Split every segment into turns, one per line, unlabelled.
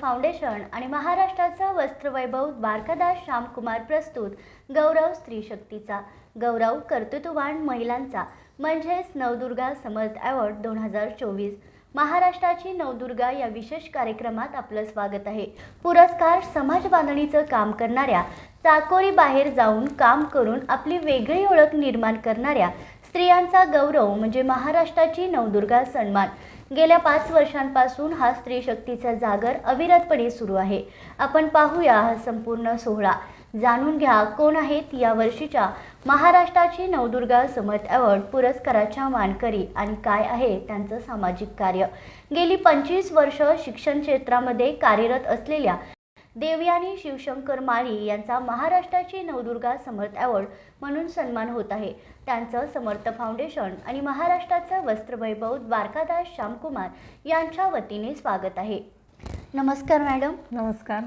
Foundation आणि महाराष्ट्राचा वस्त्रवैभव द्वारकादास श्यामकुमार प्रस्तुत. गौरव स्त्री शक्तीचा. गौरव कर्तृत्ववान महिलांचा. म्हणजेच नवदुर्गा समर्थ अवॉर्ड दोन हजार चोवीस. महाराष्ट्राची नवदुर्गा या विशेष कार्यक्रमात आपलं स्वागत आहे. पुरस्कार समाज बांधणीचं काम करणाऱ्या चाकोरी बाहेर जाऊन काम करून आपली वेगळी ओळख निर्माण करणाऱ्या स्त्रियांचा गौरव म्हणजे महाराष्ट्राची नवदुर्गा सन्मान. गेल्या पाच वर्षांपासून हा स्त्री शक्तीचा जागर अविरतपणे सुरू आहे. आपण पाहूया हा संपूर्ण सोहळा. जाणून घ्या कोण आहेत या वर्षीच्या महाराष्ट्राची नवदुर्गा समर्थ अवॉर्ड पुरस्काराच्या मानकरी आणि काय आहे त्यांचं सामाजिक कार्य. गेली पंचवीस वर्ष शिक्षण क्षेत्रामध्ये कार्यरत असलेल्या देवयानी शिवशंकर माळी यांचा महाराष्ट्राची नवदुर्गा समर्थ अवॉर्ड म्हणून सन्मान होत आहे. त्यांचं समर्थ फाउंडेशन आणि महाराष्ट्राचं वस्त्रवैभव द्वारकादास श्यामकुमार यांच्या वतीने स्वागत आहे. नमस्कार मॅडम.
नमस्कार.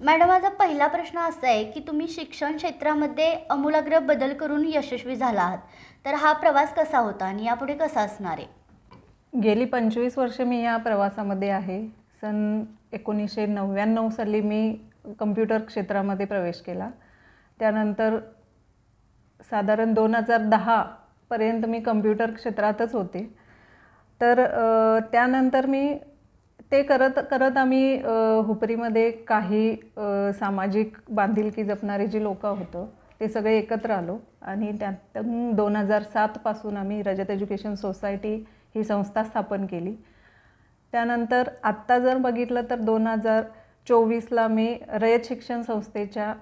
मॅडम माझा पहिला प्रश्न असा आहे की तुम्ही शिक्षण क्षेत्रामध्ये अमूलाग्र बदल करून यशस्वी झाला आहात. तर हा प्रवास कसा होता आणि यापुढे कसा असणार आहे?
गेली पंचवीस वर्ष मी या प्रवासामध्ये आहे. सन एकोणीसशे नव्याण्णव साली मी कम्प्युटर क्षेत्रामध्ये प्रवेश केला. त्यानंतर साधारण दोन हजार दहापर्यंत मी कम्प्युटर क्षेत्रातच होते. तर त्यानंतर मी ते करत करत आम्ही हुपरीमध्ये काही सामाजिक बांधिलकी जपणारे जी लोकं होतं ते सगळे एकत्र आलो आणि त्यातून दोन हजार सातपासून आम्ही रजत एज्युकेशन सोसायटी ही संस्था स्थापन केली. त्यानंतर आत्ता जर बघितलं तर दोन हजार चोवीसला मी रयत शिक्षण संस्थेच्या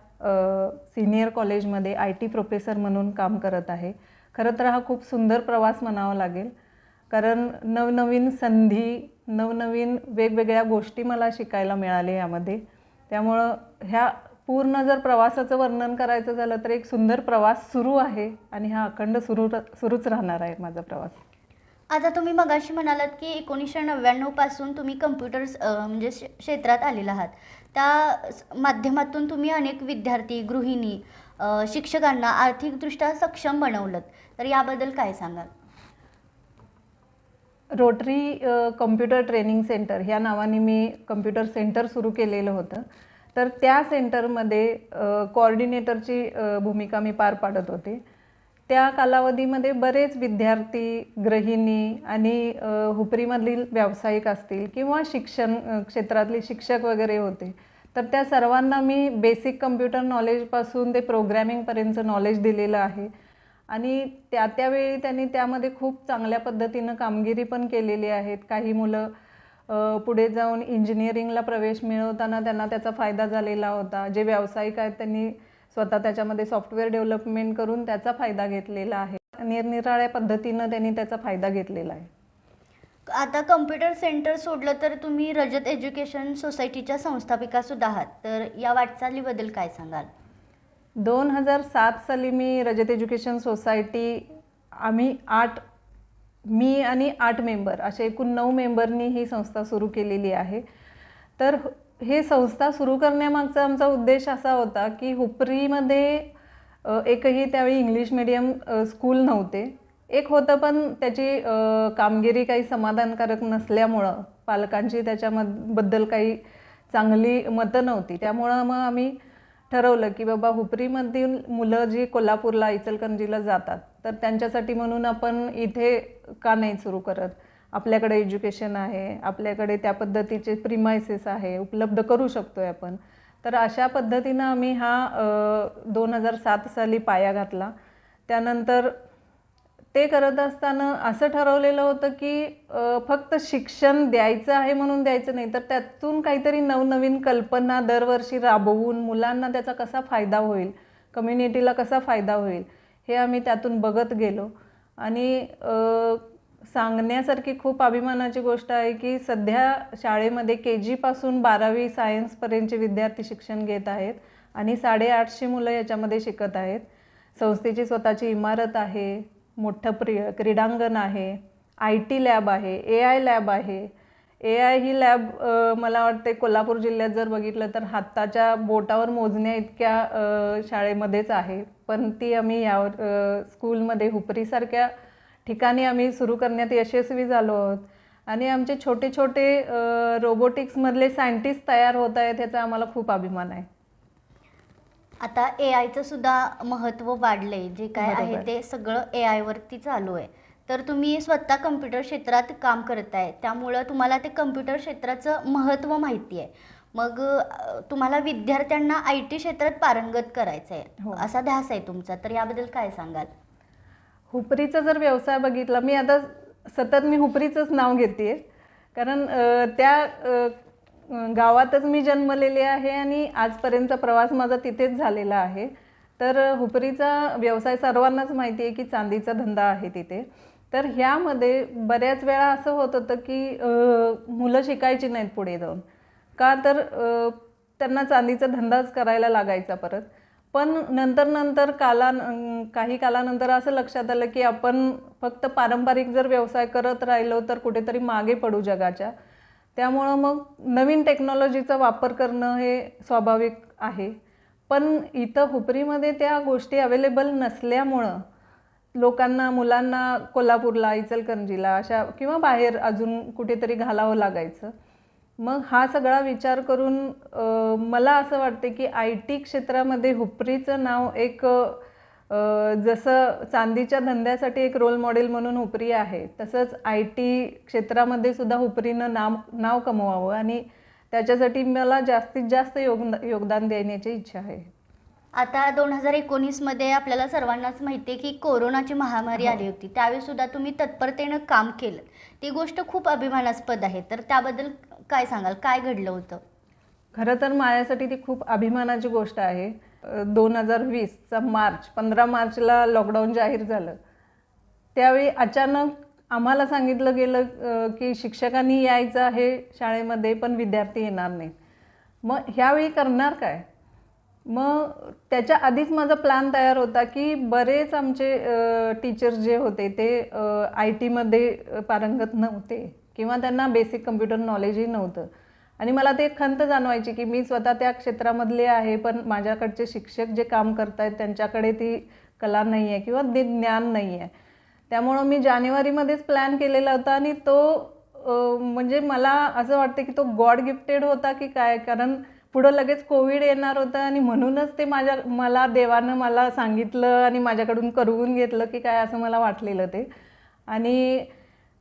सिनियर कॉलेजमध्ये आय टी प्रोफेसर म्हणून काम करत आहे. खरं तर हा खूप सुंदर प्रवास म्हणावा लागेल. कारण नवनवीन संधी नवनवीन वेगवेगळ्या गोष्टी मला शिकायला मिळाले यामध्ये. त्यामुळं ह्या पूर्ण जर प्रवासाचं वर्णन करायचं झालं तर एक सुंदर प्रवास सुरू आहे आणि हा अखंड सुरू सुरूच राहणार आहे माझा प्रवास.
आता तुम्ही मगाशी म्हणालात की एकोणीसशे नव्याण्णवपासून तुम्ही कम्प्युटर्स म्हणजे श- क्षेत्रात आलेला आहात. त्या स- माध्यमातून तुम्ही अनेक विद्यार्थी गृहिणी अ, शिक्षकांना आर्थिकदृष्ट्या सक्षम बनवलं तर याबद्दल काय सांगाल?
Rotary uh, computer training centre ह्या नावाने मी कम्प्युटर सेंटर सुरू केलेलं होतं. तर त्या सेंटरमध्ये अ, कोऑर्डिनेटरची अ, भूमिका मी पार पाडत होते. त्या कालावधीमध्ये बरेच विद्यार्थी गृहिणी आणि हुपरीमधील व्यावसायिक असतील किंवा शिक्षण क्षेत्रातले शिक्षक वगैरे होते. तर त्या सर्वांना मी बेसिक कम्प्युटर नॉलेजपासून ते प्रोग्रॅमिंगपर्यंतचं नॉलेज दिलेलं आहे. आणि त्या त्यावेळी त्यांनी त्यामध्ये खूप चांगल्या पद्धतीनं कामगिरी पण केलेली आहेत. काही मुलं पुढे जाऊन इंजिनिअरिंगला प्रवेश मिळवताना त्यांना त्याचा फायदा झालेला होता. जे व्यावसायिक आहेत त्यांनी स्वतः त्याच्यामध्ये सॉफ्टवेअर डेव्हलपमेंट करून त्याचा फायदा घेतलेला आहे. निरनिराळ्या पद्धतीनं त्यांनी त्याचा फायदा घेतलेला आहे.
आता कम्प्युटर सेंटर सोडलं तर तुम्ही रजत एज्युकेशन सोसायटीच्या संस्थापिका सुद्धा आहात. तर या वाटचालीबद्दल काय सांगाल?
दोन हजार सात साली मी रजत एज्युकेशन सोसायटी आम्ही आठ मी आणि आठ मेंबर असे एकूण नऊ मेंबरनी ही संस्था सुरू केलेली आहे. तर हे संस्था सुरू करण्यामागचा आमचा उद्देश असा होता की हुपरीमध्ये एकही त्यावेळी इंग्लिश मिडियम स्कूल नव्हते. एक होतं पण त्याची कामगिरी काही समाधानकारक नसल्यामुळं पालकांची त्याच्यामबद्दल काही चांगली मतं नव्हती. त्यामुळं मग आम्ही ठरवलं की बाबा हुपरीमधील मुलं जी कोल्हापूरला इचलकरंजीला जातात तर त्यांच्यासाठी म्हणून आपण इथे का नाही सुरू करत? आपल्याकडे एज्युकेशन आहे आपल्याकडे त्या पद्धतीचे प्रिमायसेस आहे उपलब्ध करू शकतो आहे आपण. तर अशा पद्धतीनं आम्ही हा दोन हजार सात साली पाया घातला. त्यानंतर ते करत असताना असं ठरवलेलं होतं की फक्त शिक्षण द्यायचं आहे म्हणून द्यायचं नाही तर त्यातून काहीतरी नवनवीन कल्पना दरवर्षी राबवून मुलांना त्याचा कसा फायदा होईल कम्युनिटीला कसा फायदा होईल हे आम्ही त्यातून बघत गेलो. आणि सांगण्यासारखी खूप अभिमानाची गोष्ट आहे की सध्या शाळेमध्ये के जीपासून बारावी सायन्सपर्यंतचे विद्यार्थी शिक्षण घेत आहेत आणि साडेआठशे मुलं याच्यामध्ये शिकत आहेत. संस्थेची स्वतःची इमारत आहे मोठं प्रि क्रीडांगण आहे आय टी लॅब आहे ए आय लॅब आहे. ए आय ही लॅब मला वाटते कोल्हापूर जिल्ह्यात जर बघितलं तर हाताच्या बोटावर मोजण्या इतक्या शाळेमध्येच आहे. पण ती आम्ही यावर स्कूलमध्ये हुपरीसारख्या ठिकाणी आम्ही सुरू करण्यात यशस्वी झालो आहोत. आणि आमचे छोटे छोटे रोबोटिक्समधले सायंटिस्ट तयार होत आहेत ह्याचा आम्हाला खूप अभिमान आहे.
आता ए आयचं सुद्धा महत्त्व वाढलंय. जे काय आहे. ते सगळं ए आयवरती चालू आहे. तर तुम्ही स्वतः कम्प्युटर क्षेत्रात काम करताय. त्यामुळं तुम्हाला ते कम्प्युटर क्षेत्राचं महत्त्व माहिती आहे. मग तुम्हाला विद्यार्थ्यांना आय टी क्षेत्रात पारंगत करायचं आहे
हो.
असा ध्यास आहे तुमचा. तर याबद्दल काय सांगाल?
हुपरीचा जर व्यवसाय बघितला मी आता सतत मी हुपरीचंच नाव घेते कारण त्या गावातच मी जन्मलेली आहे आणि आजपर्यंतचा प्रवास माझा तिथेच झालेला आहे. तर हुपरीचा व्यवसाय सर्वांनाच माहिती आहे की चांदीचा धंदा आहे तिथे. तर ह्यामध्ये बऱ्याच वेळा असं होत होतं की मुलं शिकायची नाहीत पुढे जाऊन. का तर त्यांना चांदीचा धंदाच करायला लागायचा परत. पण नंतर नंतर काला काही कालानंतर असं लक्षात आलं की आपण फक्त पारंपरिक जर व्यवसाय करत राहिलो तर कुठेतरी मागे पडू जगाच्या. त्यामुळं मग नवीन टेक्नॉलॉजीचा वापर करणं हे स्वाभाविक आहे. पण इथं हुपरीमध्ये त्या गोष्टी अवेलेबल नसल्यामुळं लोकांना मुलांना कोल्हापूरला इचलकरंजीला अशा किंवा बाहेर अजून कुठेतरी घालावं लागायचं. मग हा सगळा विचार करून मला असं वाटते की आय टी क्षेत्रामध्ये हुपरीचं नाव एक जसं चांदीच्या धंद्यासाठी एक रोल मॉडेल म्हणून हुपरी आहे तसंच आय टी क्षेत्रामध्ये सुद्धा हुपरीनं नाम नाव कमवावं आणि त्याच्यासाठी मला जास्तीत जास्त योग योगदान देण्याची इच्छा आहे.
आता दोन हजार एकोणीसमध्ये आपल्याला सर्वांनाच माहिती आहे की कोरोनाची महामारी आली होती. त्यावेळी सुद्धा तुम्ही तत्परतेनं काम केलं. ती गोष्ट खूप अभिमानास्पद आहे. तर त्याबद्दल काय सांगाल? काय घडलं होतं?
खरं तर माझ्यासाठी ती खूप अभिमानाची गोष्ट आहे. दोन हजार वीसचा मार्च पंधरा मार्चला लॉकडाऊन जाहीर झालं. त्यावेळी अचानक आम्हाला सांगितलं गेलं की शिक्षकांनी यायचं आहे शाळेमध्ये पण विद्यार्थी येणार नाहीत. मग ह्यावेळी करणार काय? मग त्याच्या आधीच माझा प्लॅन तयार होता की बरेच आमचे टीचर्स जे होते ते आय टीमध्ये पारंगत नव्हते किंवा त्यांना बेसिक कम्प्युटर नॉलेजही नव्हतं. आणि मला ते खंत जाणवायची की मी स्वतः त्या क्षेत्रामधले आहे पण माझ्याकडचे शिक्षक जे काम करत आहेत त्यांच्याकडे ती कला नाही आहे किंवा ते ज्ञान नाही आहे त्यामुळं मी जानेवारीमध्येच प्लॅन केलेला होता आणि तो म्हणजे मला असं वाटतं की तो गॉड गिफ्टेड होता की काय? कारण पुढं लगेच कोविड येणार होतं आणि म्हणूनच ते माझ्या मला देवानं मला सांगितलं आणि माझ्याकडून करवून घेतलं की काय असं मला वाटलेलं ते. आणि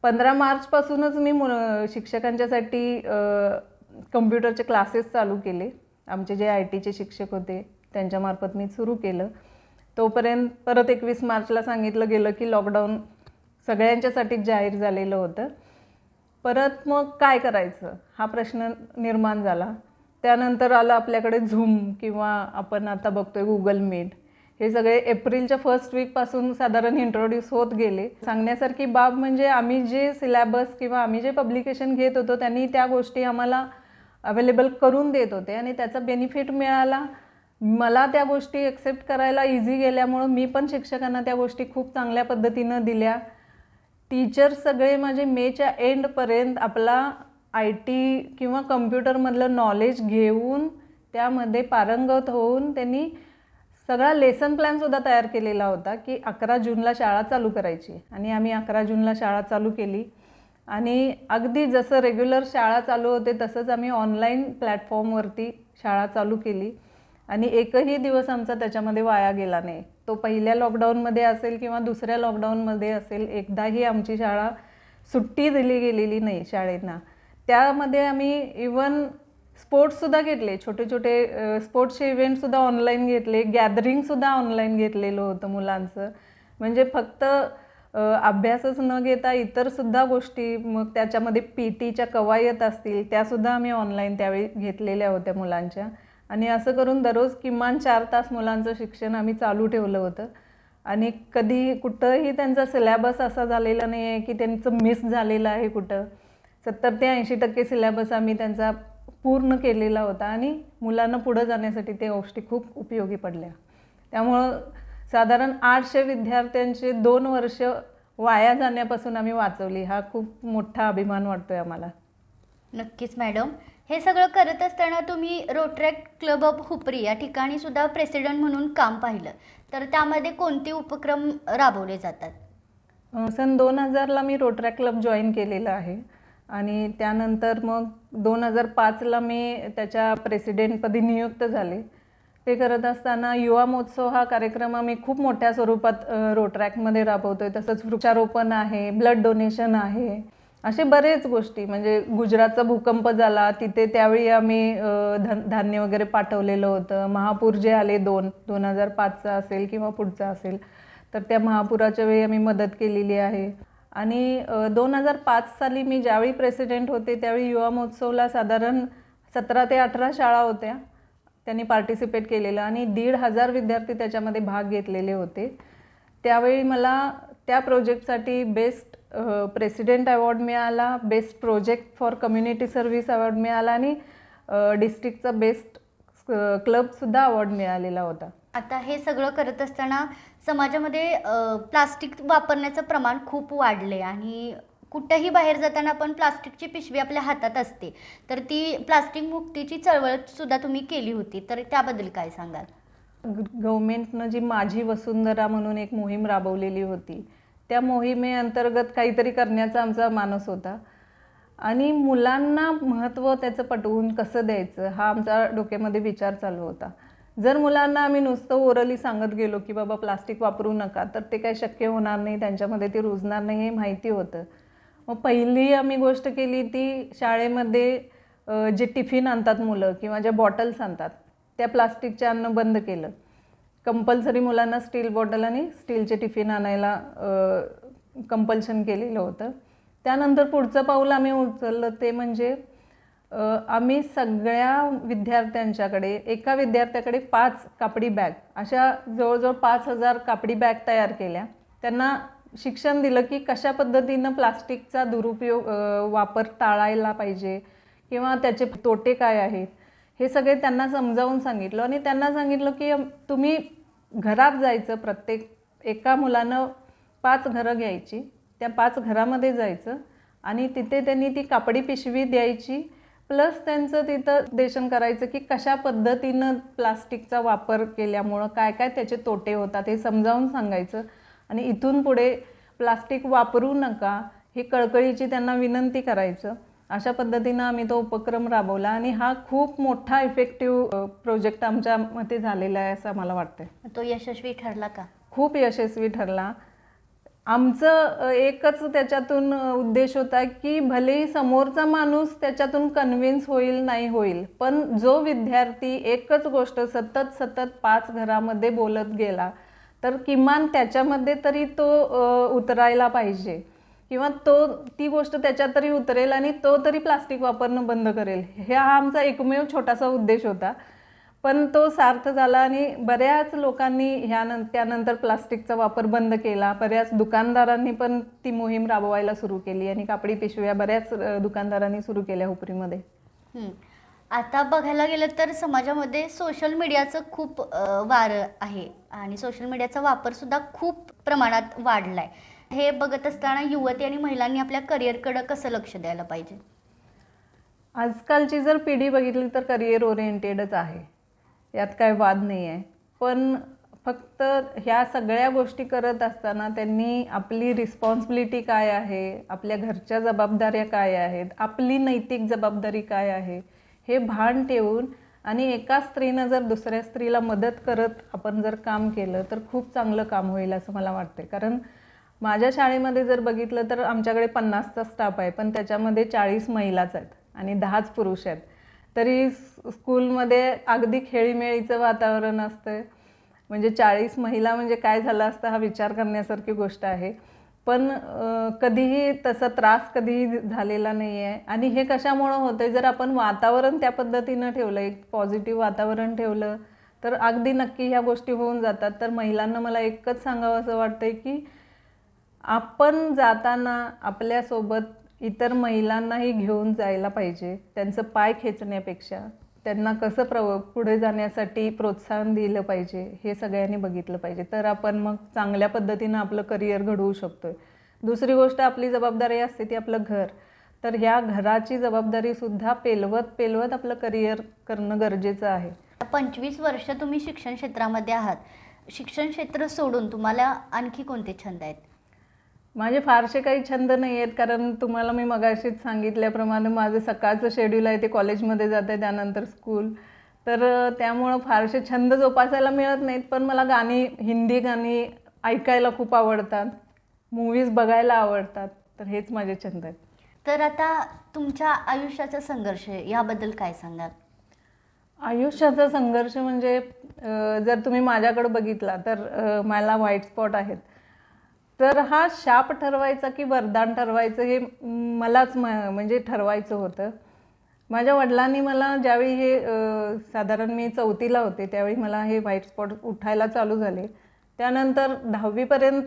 पंधरा मार्चपासूनच मी मु शिक्षकांच्यासाठी कम्प्युटरचे क्लासेस चालू केले. आमचे जे आय टीचे शिक्षक होते त्यांच्यामार्फत मी सुरू केलं. तोपर्यंत परत एकवीस मार्चला सांगितलं गेलं की लॉकडाऊन सगळ्यांच्यासाठीच जाहीर झालेलं होतं. परत मग काय करायचं? हा प्रश्न निर्माण झाला. त्यानंतर आलं आपल्याकडे झूम किंवा आपण आता बघतोय गुगल मीट हे सगळे एप्रिलच्या फर्स्ट वीकपासून साधारण इंट्रोड्यूस होत गेले. सांगण्यासारखी बाब म्हणजे आम्ही जे सिलॅबस किंवा आम्ही जे पब्लिकेशन घेत होतो त्यांनी त्या गोष्टी आम्हाला अवेलेबल करून देत होते आणि त्याचा बेनिफिट मिळाला. मला त्या गोष्टी एक्सेप्ट करायला इझी गेल्यामुळं मी पण शिक्षकांना त्या गोष्टी खूप चांगल्या पद्धतीनं दिल्या. टीचर सगळे माझे मेच्या एंडपर्यंत आपला आय टी किंवा कम्प्युटरमधलं नॉलेज घेऊन त्यामध्ये पारंगत होऊन त्यांनी सगळा लेसन प्लॅनसुद्धा तयार केलेला होता की अकरा जूनला शाळा चालू करायची. आणि आम्ही अकरा जूनला शाळा चालू केली. आणि अगदी जसं रेग्युलर शाळा चालू होते तसंच आम्ही ऑनलाईन प्लॅटफॉर्मवरती शाळा चालू केली. आणि एकही दिवस आमचा त्याच्यामध्ये वाया गेला नाही. तो पहिल्या लॉकडाऊनमध्ये असेल किंवा दुसऱ्या लॉकडाऊनमध्ये असेल एकदाही आमची शाळा सुट्टी दिली गेलेली नाही शाळेंना. त्यामध्ये आम्ही इवन स्पोर्ट्ससुद्धा घेतले. छोटे छोटे स्पोर्ट्सचे इव्हेंटसुद्धा ऑनलाईन घेतले. गॅदरिंगसुद्धा ऑनलाईन घेतलेलं होतं मुलांचं. म्हणजे फक्त अभ्यासच न घेता इतरसुद्धा गोष्टी मग त्याच्यामध्ये पी टीच्या कवायत असतील त्यासुद्धा आम्ही ऑनलाईन त्यावेळी घेतलेल्या होत्या मुलांच्या. आणि असं करून दररोज किमान चार तास मुलांचं शिक्षण आम्ही चालू ठेवलं होतं. आणि कधी कुठंही त्यांचा सिलॅबस असा झालेला नाही आहे की त्यांचं मिस झालेलं आहे कुठं. सत्तर ते ऐंशी टक्के सिलॅबस आम्ही त्यांचा पूर्ण केलेला होता आणि मुलांना पुढं जाण्यासाठी त्या गोष्टी खूप उपयोगी पडल्या. त्यामुळं साधारण आठशे विद्यार्थ्यांचे दोन वर्ष वाया जाण्यापासून आम्ही वाचवली. हा खूप मोठा अभिमान वाटतोय आम्हाला.
नक्कीच मॅडम. हे सगळं करत असताना तुम्ही रोटरॅक्ट क्लब ऑफ हुपरी या ठिकाणी सुद्धा प्रेसिडेंट म्हणून काम पाहिलं. तर त्यामध्ये कोणते उपक्रम राबवले जातात?
सन दोन हजारला मी रोटरॅक क्लब जॉईन केलेलं आहे. आणि त्यानंतर मग दोन हजार पाचला मी त्याच्या प्रेसिडेंटपदी नियुक्त झाले. ते करत असताना युवा महोत्सव हा कार्यक्रम आम्ही खूप मोठ्या स्वरूपात रोट्रॅकमध्ये राबवतो आहे तसंच वृक्षारोपण आहे ब्लड डोनेशन आहे असे बरेच गोष्टी. म्हणजे गुजरातचा भूकंप झाला तिथे त्यावेळी आम्ही धन धान्य वगैरे पाठवलेलं होतं. महापूर जे आले दोन दोन हजार पाचचा असेल किंवा पुढचा असेल तर त्या महापुराच्या वेळी आम्ही मदत केलेली आहे. आणि दोन हजार पाच साली मी ज्यावेळी प्रेसिडेंट होते त्यावेळी युवा महोत्सवला साधारण सतरा ते अठरा शाळा होत्या. त्यांनी पार्टिसिपेट केलेलं आणि दीड हजार विद्यार्थी त्याच्यामध्ये भाग घेतलेले होते. त्यावेळी मला त्या प्रोजेक्टसाठी बेस्ट प्रेसिडेंट अवॉर्ड मिळाला best project for community service award मिळाला आणि डिस्ट्रिक्टचा बेस्ट क्लबसुद्धा अवॉर्ड मिळालेला होता.
आता हे सगळं करत असताना समाजामध्ये प्लास्टिक वापरण्याचं प्रमाण खूप वाढले आणि कुठंही बाहेर जाताना आपण प्लास्टिकची पिशवी आपल्या हातात असते. तर ती प्लास्टिक मुक्तीची चळवळ सुद्धा तुम्ही केली होती. तर त्याबद्दल काय सांगाल?
गव्हर्मेंटनं जी माझी वसुंधरा म्हणून एक मोहीम राबवलेली होती. त्या मोहिमेअंतर्गत काहीतरी करण्याचा आमचा मानस होता. आणि मुलांना महत्त्व त्याचं पटवून कसं द्यायचं हा आमचा डोक्यामध्ये विचार चालू होता. जर मुलांना आम्ही नुसतं ओरली सांगत गेलो की बाबा प्लास्टिक वापरू नका तर ते काही शक्य होणार नाही त्यांच्यामध्ये ते रुजणार नाही हे माहिती होतं. मग पहिली आम्ही गोष्ट केली ती शाळेमध्ये जे टिफिन आणतात मुलं किंवा ज्या बॉटल्स आणतात त्या प्लास्टिकचे आणणं बंद केलं. कंपल्सरी मुलांना स्टील बॉटल आणि स्टीलचे टिफिन आणायला कंपल्शन केलेलं होतं. त्यानंतर पुढचं पाऊल आम्ही उचललं ते म्हणजे आम्ही सगळ्या विद्यार्थ्यांच्याकडे एका विद्यार्थ्याकडे पाच कापडी बॅग अशा जवळजवळ पाच हजार कापडी बॅग तयार केल्या. त्यांना शिक्षण दिलं की कशा पद्धतीनं प्लास्टिकचा दुरुपयोग वापर टाळायला पाहिजे किंवा त्याचे तोटे काय आहेत हे सगळे त्यांना समजावून सांगितलं आणि त्यांना सांगितलं की तुम्ही घरात जायचं प्रत्येक एका मुलानं पाच घरं घ्यायची त्या पाच घरामध्ये जायचं आणि तिथे त्यांनी ती कापडी पिशवी द्यायची प्लस त्यांचं तिथं देशन करायचं की कशा पद्धतीनं प्लास्टिकचा वापर केल्यामुळं काय काय त्याचे तोटे होतात हे समजावून सांगायचं. आणि इथून पुढे प्लास्टिक वापरू नका ही कळकळीची त्यांना विनंती करायचं. अशा पद्धतीनं आम्ही तो उपक्रम राबवला आणि हा खूप मोठा इफेक्टिव्ह प्रोजेक्ट आमच्या मते झालेला आहे असं मला वाटतंय.
तो यशस्वी ठरला का?
खूप यशस्वी ठरला. आमचं एकच त्याच्यातून उद्देश होता की भलेही समोरचा माणूस त्याच्यातून कन्व्हिन्स होईल नाही होईल पण जो विद्यार्थी एकच गोष्ट सतत सतत पाच घरामध्ये बोलत गेला तर किमान त्याच्यामध्ये तरी तो उतरायला पाहिजे. किंवा तो ती गोष्ट त्याच्यात तरी उतरेल आणि तो तरी प्लास्टिक वापरणं बंद करेल. हे हा आमचा एकमेव छोटासा उद्देश होता. पण तो सार्थ झाला आणि बऱ्याच लोकांनी ह्यानं त्यानंतर प्लास्टिकचा वापर बंद केला. बऱ्याच दुकानदारांनी पण ती मोहीम राबवायला सुरू केली आणि कापडी पिशव्या बऱ्याच दुकानदारांनी सुरू केल्या हुपरीमध्ये.
आता बघायला गेलं तर समाजामध्ये सोशल मीडियाचं खूप वार आहे आणि सोशल मीडियाचा वापर सुद्धा खूप प्रमाणात वाढलाय. हे बघत असताना युवती आणि महिलांनी आपल्या करिअरकडे कसं लक्ष द्यायला पाहिजे?
आजकालची जर पिढी बघितली तर करिअर ओरिएंटेडच आहे. यात काय वाद नाही आहे पण फक्त ह्या सगळ्या गोष्टी करत असताना त्यांनी आपली रिस्पॉन्सिबिलिटी काय आहे? आपल्या घरच्या जबाबदाऱ्या काय आहेत? आपली नैतिक जबाबदारी काय आहे? हे भान ठेवून आणि एका स्त्रीनं जर दुसऱ्या स्त्रीला मदत करत आपण जर काम केलं तर खूप चांगलं काम होईल असं मला वाटते कारण माझ्या शाळेमध्ये जर बघितलं तर आमच्याकडे पन्नासचा स्टाफ आहे पण त्याच्यामध्ये चाळीस महिलाच आहेत आणि दहाच पुरुष आहेत. तरी स्कूलमध्ये अगदी खेळीमेळीचं वातावरण असतं म्हणजे चाळीस महिला म्हणजे काय झालं असतं हा विचार करण्यासारखी गोष्ट आहे. पण कधीही तसा त्रास कधीही झालेला नाही आहे आणि हे कशामुळं होतं जर आपण वातावरण त्या पद्धतीनं ठेवलं एक पॉझिटिव्ह वातावरण ठेवलं तर अगदी नक्की ह्या गोष्टी होऊन जातात. तर महिलांना मला एकच सांगावं असं वाटतं की आपण जाताना आपल्यासोबत इतर महिलांनाही घेऊन जायला पाहिजे. त्यांचं पाय खेचण्यापेक्षा त्यांना कसं प्र पुढे जाण्यासाठी प्रोत्साहन दिलं पाहिजे हे सगळ्यांनी बघितलं पाहिजे. तर आपण मग चांगल्या पद्धतीनं आपलं करिअर घडवू शकतो आहे दुसरी गोष्ट आपली जबाबदारी असते ती आपलं घर. तर ह्या घराची जबाबदारीसुद्धा पेलवत पेलवत आपलं करिअर करणं गरजेचं आहे.
पंचवीस वर्ष तुम्ही शिक्षण क्षेत्रामध्ये आहात. शिक्षण क्षेत्र सोडून तुम्हाला आणखी कोणते छंद आहेत?
माझे फारसे काही छंद नाही आहेत कारण तुम्हाला मी मगाशीच सांगितल्याप्रमाणे माझं सकाळचं शेड्यूल आहे ते कॉलेजमध्ये जाते त्यानंतर स्कूल तर त्यामुळं फारसे छंद जोपासायला मिळत नाहीत पण मला गाणी हिंदी गाणी ऐकायला खूप आवडतात. मूवीज बघायला आवडतात. तर हेच माझे छंद आहेत.
तर आता तुमच्या आयुष्याचा संघर्ष याबद्दल काय सांगाल?
आयुष्याचा संघर्ष म्हणजे जर तुम्ही माझ्याकडे बघितला तर मला व्हाईट स्पॉट आहेत. तर हा शाप ठरवायचा की वरदान ठरवायचं हे मलाच म म्हणजे ठरवायचं होतं. माझ्या वडिलांनी मला ज्यावेळी हे साधारण मी चौथीला होते त्यावेळी मला हे व्हाईट स्पॉट उठायला चालू झाले. त्यानंतर दहावीपर्यंत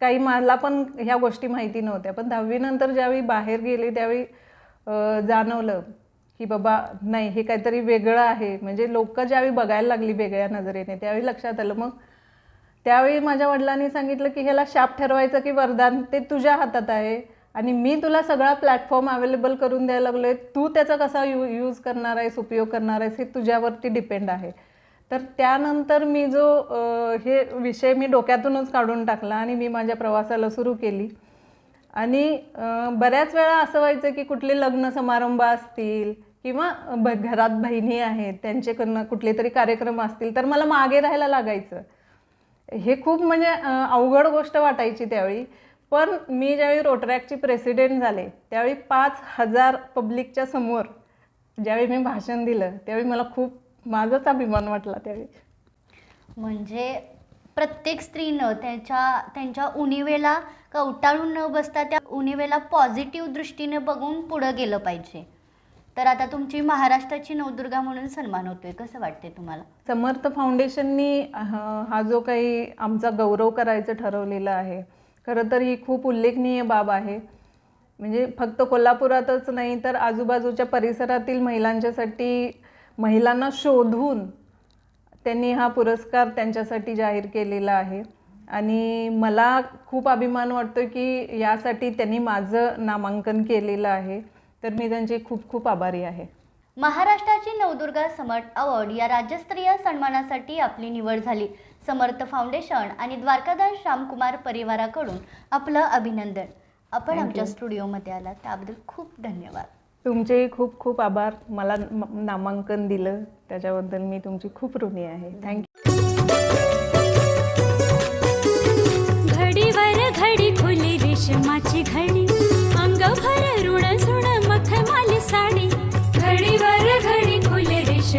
काही मला पण ह्या गोष्टी माहिती नव्हत्या. पण दहावीनंतर ज्यावेळी बाहेर गेले त्यावेळी जाणवलं की बाबा नाही हे काहीतरी वेगळं आहे. म्हणजे लोक ज्यावेळी बघायला लागली वेगळ्या नजरेने त्यावेळी लक्षात आलं. मग त्यावेळी माझ्या वडिलांनी सांगितलं की ह्याला शाप ठरवायचं की वरदान ते तुझ्या हातात आहे. आणि मी तुला सगळा प्लॅटफॉर्म अवेलेबल करून द्यायला लागलो आहे तू त्याचा कसा यू यूज करणार आहेस उपयोग करणार आहेस हे तुझ्यावरती डिपेंड आहे. तर त्यानंतर मी जो हे विषय मी डोक्यातूनच काढून टाकला आणि मी माझ्या प्रवासाला सुरू केली. आणि बऱ्याच वेळा असं व्हायचं की कुठले लग्न समारंभ असतील किंवा ब घरात बहिणी आहेत त्यांचे कुठले तरी कार्यक्रम असतील तर मला मागे राहायला लागायचं. हे खूप म्हणजे अवघड गोष्ट वाटायची त्यावेळी. पण मी ज्यावेळी रोटरॅकची प्रेसिडेंट झाले त्यावेळी पाच हजार पब्लिकच्या समोर ज्यावेळी मी भाषण दिलं त्यावेळी मला खूप माझाच अभिमान वाटला त्यावेळी.
म्हणजे प्रत्येक स्त्रीनं त्यांच्या त्यांच्या उणिवेला कवटाळून न बसता त्या उणिवेला पॉझिटिव्ह दृष्टीने बघून पुढं गेलं पाहिजे. तर आता तुमची महाराष्ट्राची नवदुर्गा म्हणून सन्मान होतोय. कसं वाटते तुम्हाला?
समर्थ फाउंडेशननी हा जो काही आमचा गौरव करायचं ठरवलेलं आहे खरं तर ही खूप उल्लेखनीय बाब आहे. म्हणजे फक्त कोल्हापुरातच नाही तर आजूबाजूच्या परिसरातील महिलांच्यासाठी महिलांना शोधून त्यांनी हा पुरस्कार त्यांच्यासाठी जाहीर केलेला आहे. आणि मला खूप अभिमान वाटतो की यासाठी त्यांनी माझं नामांकन केलेलं आहे. तर मी त्यांची खूप खूप आभारी आहे.
महाराष्ट्राची नवदुर्गा समर्थ अवॉर्ड या राज्यस्तरीय सन्मानासाठी आपली निवड झाली. समर्थ फाउंडेशन आणि द्वारकादास श्यामकुमार परिवाराकडून आपलं अभिनंदन. आपण आमच्या. स्टुडिओमध्ये आलात त्याबद्दल खूप धन्यवाद.
तुमचेही खूखूप खूप आभार. मला नामांकन दिलं त्याच्याबद्दल मी तुमची खूप ऋणी आहे. थँक्यू
घडीवर घडी खुली रेशमाची घडी.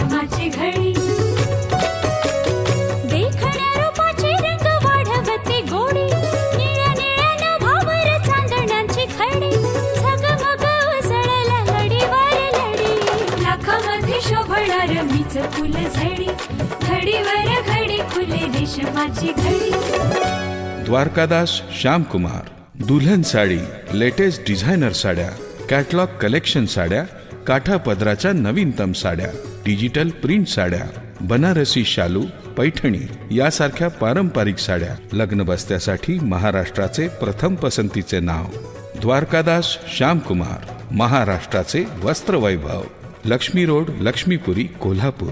खुली घडी. देखण्या रंग वाढवते गोडी. निळ्या निळ्या खडी. झगमग लडीवर लडी लाखामध्ये शोभणार मीच फुल झडी. घडीवर घडी खुले रेशमाची घडी.
द्वारकादास श्यामकुमार दुल्हन साडी लेटेस्ट डिझायनर साड्या कॅटलॉग कलेक्शन साड्या काठा पदराच्या नवीनतम साड्या. डिजिटल प्रिंट साड्या बनारसी शालू पैठणी यासारख्या पारंपरिक साड्या लग्न बस्त्यासाठी महाराष्ट्राचे प्रथम पसंतीचे नाव. द्वारकादास श्यामकुमार महाराष्ट्राचे वस्त्रवैभव लक्ष्मी रोड लक्ष्मीपुरी कोल्हापूर.